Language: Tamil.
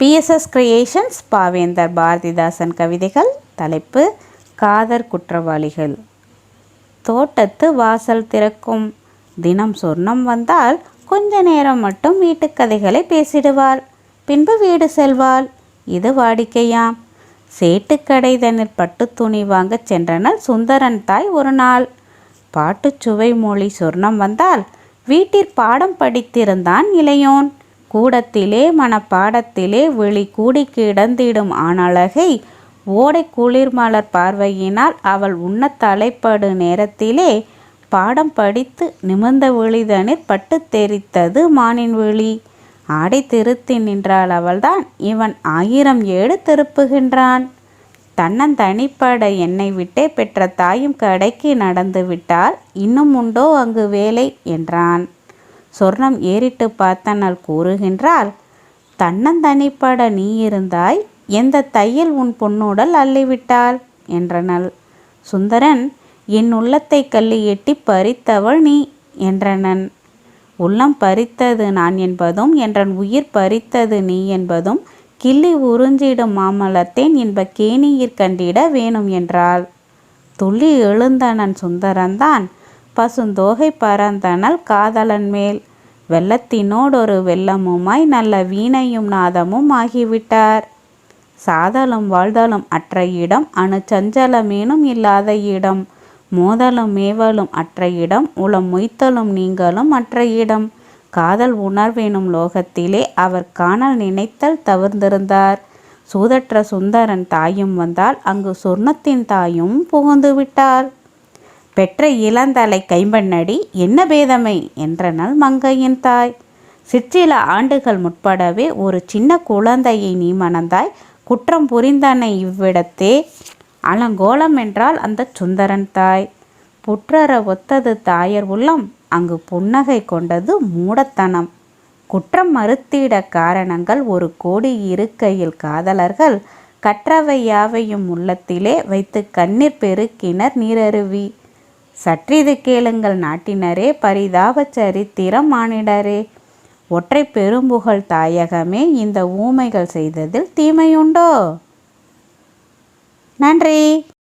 பிஎஸ்எஸ் கிரியேஷன்ஸ் பாவேந்தர் பாரதிதாசன் கவிதைகள் தலைப்பு காதர் குற்றவாளிகள் தோட்டத்து வாசல் திறக்கும் தினம் சொர்ணம் வந்தால் கொஞ்ச நேரம் மட்டும் வீட்டுக்கதைகளை பேசிடுவாள். பின்பு வீடு செல்வாள். இது வாடிக்கையாம். சேட்டுக்கடை தன்னில் பட்டு துணி வாங்கச் சென்றனர் சுந்தரன் தாய் ஒரு நாள். பாட்டுச்சுவை மொழி சொர்ணம் வந்தால் வீட்டிற் பாடம் படித்திருந்தான் இளையோன். கூடத்திலே மனப்பாடத்திலே விழி கூடி கிடந்திடும் ஆணழகை ஓடை குளிர்மலர் பார்வையினால் அவள் உண்ண தலைப்படு நேரத்திலே பாடம் படித்து நிமிர்ந்த விழிதனிற் பட்டு தெரித்தது மானின் விழி. ஆடை திருத்தி நின்றாள் அவள்தான். இவன் ஆயிரம் ஏடு திருப்புகின்றான். தன்னந்தனிப்பட என்னை விட்டே பெற்ற தாயும் கடைக்கு நடந்து விட்டால் இன்னும் உண்டோ அங்கு வேலை? என்றான். சொர்ணம் ஏறிட்டு பார்த்தனள் கூறுகின்றாள் தன்னந்தனிப்பட நீ இருந்தாய் எந்த தையல் உன் பொன்னுடல் அள்ளிவிட்டாள் என்றனள். சுந்தரன் என் உள்ளத்தை கல்லி எட்டி பறித்தவள் நீ என்றனன். உள்ளம் பறித்தது நான் என்பதும் என்றன் உயிர் பறித்தது நீ என்பதும் கிள்ளி உறிஞ்சிடும் மாமலத்தேன் என்ப கேணியிற் கண்டிட வேணும் என்றாள். துள்ளி எழுந்தனன் சுந்தரன்தான் பசுந்தோகை பறந்தனள் காதலன் மேல். வெள்ளத்தினோடொரு வெள்ளமுமாய் நல்ல வீணையும் நாதமும் ஆகிவிட்டார். சாதலும் வாழ்தலும் அற்ற இடம் அணு சஞ்சலமேனும் இல்லாத இடம். மோதலும் மேவலும் அற்ற இடம் உளம் மொய்த்தலும் நீங்களும் அற்ற இடம். காதல் உணர்வேனும் லோகத்திலே அவர் காணல் நினைத்தல் தவிர்ந்திருந்தார். சூதற்ற சுந்தரன் தாயும் வந்தால் அங்கு சொர்ணத்தின் தாயும் புகுந்து விட்டாள் பெற்ற இளந்தலை கைம்பண்ணடி என்ன பேதமை? என்றனள் மங்கையின் தாய். சிற்றில ஆண்டுகள் முற்படவே ஒரு சின்ன குழந்தையை நீ மணந்தாய். குற்றம் புரிந்தனை இவ்விடத்தே அலங்கோலம் என்றால் அந்த சுந்தரன் தாய். புற்றர ஒத்தது தாயர் உள்ளம் அங்கு புன்னகை கொண்டது மூடத்தனம். குற்றம் மறுத்திட காரணங்கள் ஒரு கோடி இருக்கையில் காதலர்கள். கற்றவை யாவையும் உள்ளத்திலே வைத்து கண்ணீர் பெருக்கினர் நீரருவி. சற்றிது கேளுங்கள் நாட்டினரே பரிதாப சரித்திரம் மானிடரே ஒற்றை பெரும்புகழ் தாயகமே இந்த ஊமைகள் செய்ததில் தீமையுண்டோ? நன்றி.